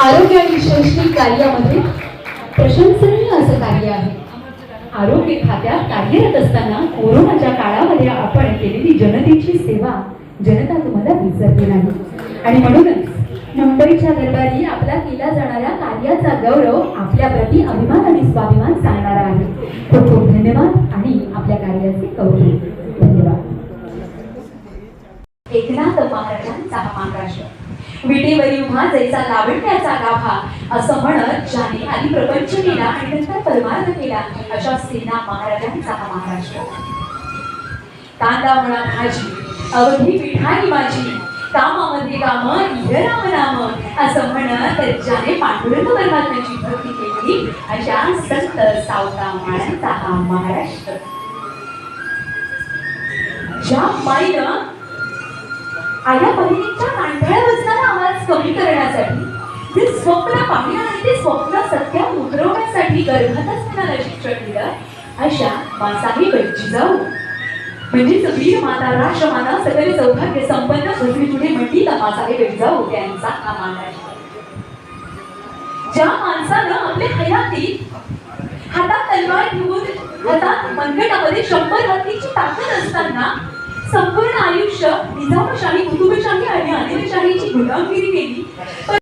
आरोग्य आणि शैक्षणिक कार्यामध्ये प्रशंसनीय असं कार्य आहे. आरोग्य खात्यात कार्यरत असताना कोरोनाच्या काळामध्ये आपण केलेली जनतेची सेवा जनता तुम्हाला विसरली नाही. आणि म्हणूनच मुंबईच्या दरबारी आपला केला जाणाऱ्या कार्याचा गौरव आपल्या प्रति अभिमान आणि स्वाभिमान सांगणारा आहे. खूप खूप धन्यवाद आणि एकनाथ महाराजांचा हा महाराष्ट्र विटेवरी उभा जैसा लावण्याचा गाभा असं म्हणत ज्याने आधी प्रपंच केला आणि नंतर परमार्थ केला अशा सेना महाराजांचा हा महाराष्ट्र कांदा म्हणा भाजी अवधी पिठाई माझी कामामध्ये काम इहराम नाम असं म्हणत ज्याने पांडुरंग परमात्म्याची भक्ती केली अशा संत सावता माळ्यांचा हा महाराष्ट्र ज्या माईनं आया बहिणींच्या कांठळ्या वचनाला आवाज कमी करण्यासाठी ते स्वप्न पाहिलं आणि ते स्वप्न सत्य उतरवण्यासाठी गर्भात असताना शिक्षण दिलं अशा मासाहेब जाऊ म्हणजे सगळी माता राष्ट्रमाता सकल सौभाग्य संपन्न पृथ्वी पुढे म्हटली का मासाही बैठ जाऊ त्यांचा हा महाराष्ट्र ज्या माणसानं आपल्या हयातीत हातात तलवार घेऊन हातात मनगटामध्ये शंभर हत्तीची ताकद असताना संपूर्ण आयुष्य निजामशाही कुतुबशाही आणि आदिलशाहीची गुलामगिरी केली.